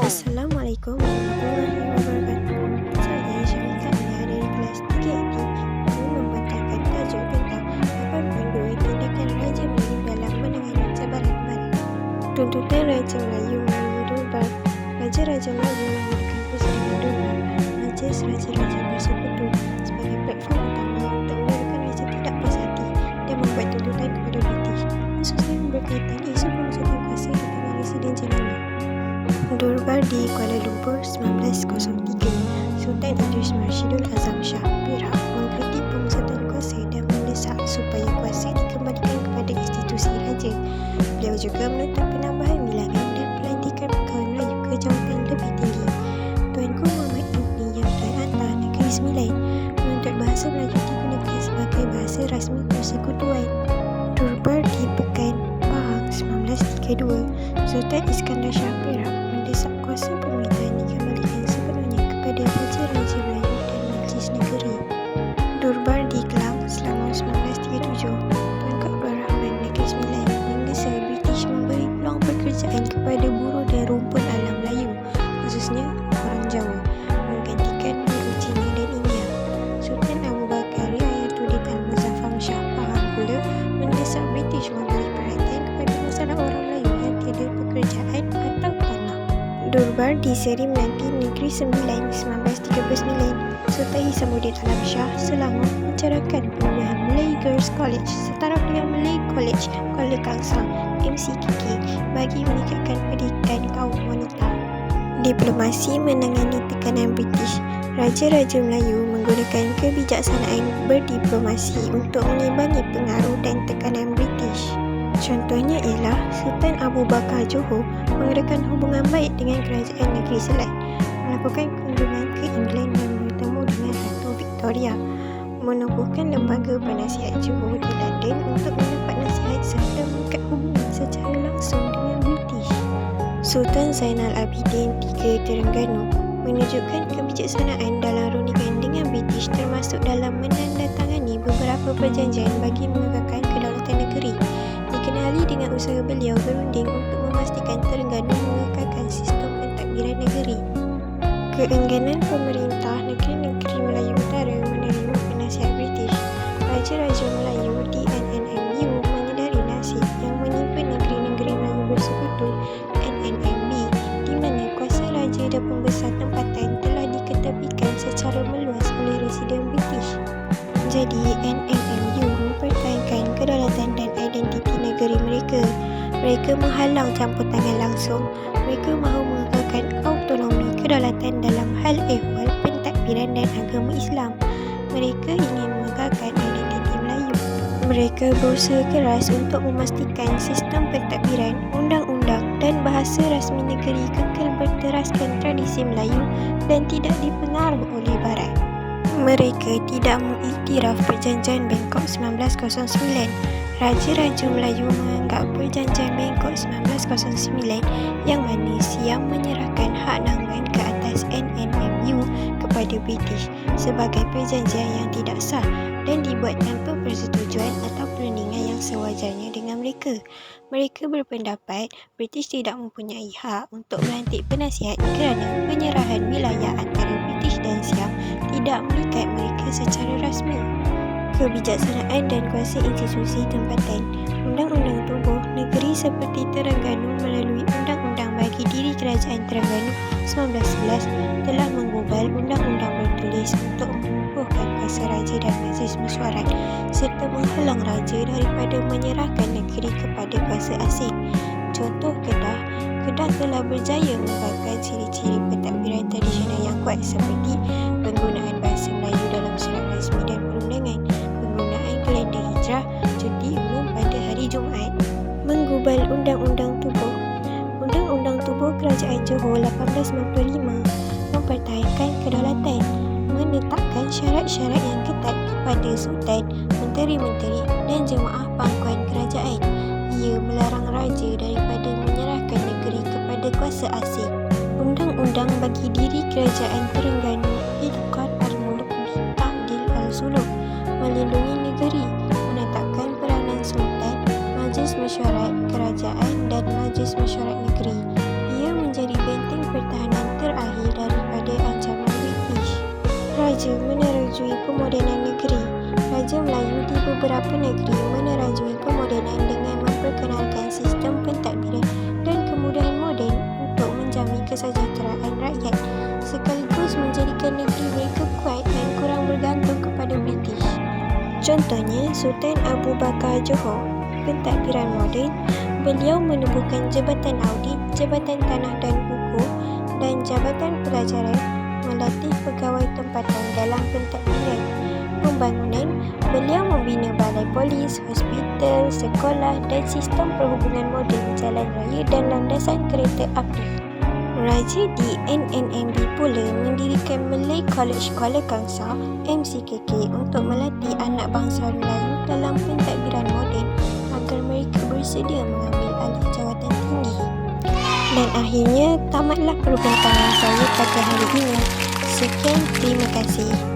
Assalamualaikum warahmatullahi wabarakatuh. Saya Syarika Mia dari kelas 3D ingin membangkitkan tajuk tentang 8.2 tindakan Raja Melayu dalam menangani cabaran barat. Tuntutan Raja Melayu Durbar Raja-Raja Melayu menggunakan Persatuan Durbar Majlis Raja-Raja Bersekutu sebagai platform utama untuk menyuruhkan Raja tidak puas hati dan membuat tuntutan kepada British khususnya berkaitan isu pengusutan kuasa di tangan Residen Jelani. Durbar di Kuala Lumpur 1903 Sultan Idris Marshidul Azam Shah Perak mengkritik pengusutan kuasa dan mendesak supaya kuasa dikembalikan kepada institusi raja. Beliau juga menuntut penambahan bilangan dan pelantikan pegawai Melayu ke jawatan lebih tinggi. Tuanku Muhammad Ibni yang Atta Negeri Sembilan menuntut bahasa Melayu digunakan sebagai bahasa rasmi persekutuan. Durbar di Pekan Pahang 1932 Sultan Iskandar Shah Perak kuasa pemerintahan dikembalikan sepenuhnya kepada Raja-Raja dan Majlis Negeri. Durbar di Durbar di Seri Melati Negeri Sembilan 1939 Sultan Hisamuddin Alam Shah Selangor mencarahkan pengubahan Malay Girls College setara dengan Malay College Kuala Kangsar MCKK bagi meningkatkan pendidikan kaum wanita. Diplomasi menangani tekanan British Raja-Raja Melayu menggunakan kebijaksanaan berdiplomasi untuk mengimbangi pengaruh dan. Contohnya ialah Sultan Abu Bakar Johor mengadakan hubungan baik dengan kerajaan negeri Selat, melakukan kunjungan ke England dan bertemu dengan Ratu Victoria, menubuhkan lembaga penasihat Johor di London untuk mendapat nasihat serta mengikat hubungan secara langsung dengan British. Sultan Zainal Abidin III Terengganu menunjukkan kebijaksanaan dalam rundingan dengan British termasuk dalam menandatangani beberapa perjanjian bagi mengekalkan kedaulatan negeri dikenali dengan usaha beliau berunding untuk memastikan Terengganu mengekalkan sistem pentadbiran negeri. Keengganan pemerintah negeri-negeri Melayu Utara menerima penasihat British, Raja-Raja Melayu di NNMU menyedari nasib yang menimpa negeri-negeri Melayu bersekutu NNMB di mana kuasa raja dan pembesar tempatan telah diketepikan secara meluas oleh residen British. Jadi NNMU mempertahankan kedaulatan dan identiti. Mereka menghalang campur tangan langsung. Mereka mahu mengekalkan autonomi kedaulatan dalam hal ehwal pentadbiran dan agama Islam. Mereka ingin mengekalkan identiti Melayu. Mereka berusaha keras untuk memastikan sistem pentadbiran, undang-undang dan bahasa rasmi negeri kekal berteraskan tradisi Melayu dan tidak dipengaruh oleh Barat. Mereka tidak mengiktiraf perjanjian Bangkok 1909. Raja-Raja Melayu menganggap perjanjian Bangkok 1909 yang mana Siam menyerahkan hak nangan ke atas NNMU kepada British sebagai perjanjian yang tidak sah dan dibuat tanpa persetujuan atau perundingan yang sewajarnya dengan mereka. Mereka berpendapat British tidak mempunyai hak untuk melantik penasihat kerana penyerahan wilayah antara British dan Siam tidak mengikat mereka secara rasmi. Kebijaksanaan dan kuasa institusi tempatan Undang-Undang Tubuh Negeri seperti Terengganu melalui Undang-Undang bagi diri Kerajaan Terengganu 1911 telah menggubal Undang-Undang bertulis untuk mengukuhkan kuasa Raja dan Majlis Mesyuarat serta menghalang Raja daripada menyerahkan negeri kepada kuasa asing. Contoh Kedah, Kedah telah berjaya mengembangkan ciri-ciri pentadbiran tradisional yang kuat seperti penggunaan bahasa Melayu dalam surat rasmi dan kalender hijrah, cuti umum pada hari Jumaat, menggubal Undang-Undang Tubuh. Undang-Undang Tubuh Kerajaan Johor 1895 mempertahankan kedaulatan, menetapkan syarat-syarat yang ketat kepada Sultan, Menteri-Menteri dan Jemaah Pangkuan Kerajaan. Ia melarang Raja daripada menyerahkan negeri kepada kuasa asing. Undang-undang bagi diri Kerajaan Terengganu Hilkot Al-Muluk Bita'dil Al-Suluk melindungi mesyuarat, kerajaan dan majlis mesyuarat negeri. Ia menjadi benteng pertahanan terakhir daripada ancaman British. Raja menerajui pemodenan negeri. Raja Melayu di beberapa negeri menerajui pemodenan dengan memperkenalkan sistem pentadbiran dan kemudahan moden untuk menjamin kesejahteraan rakyat sekaligus menjadikan negeri mereka kuat dan kurang bergantung kepada British. Contohnya, Sultan Abu Bakar Johor pentadbiran moden, beliau menubuhkan Jabatan Audit, Jabatan Tanah dan Buku dan Jabatan Pelajaran melatih pegawai tempatan dalam pentadbiran. Pembangunan, beliau membina balai polis, hospital, sekolah dan sistem perhubungan moden, jalan raya dan landasan kereta api. Raja di NNMB pula mendirikan Malay College Kuala Kangsar MCKK untuk melatih anak bangsa Melayu dalam pentadbiran moden akhirnya tamatlah perbincangan saya pada hari ini. Sekian, terima kasih.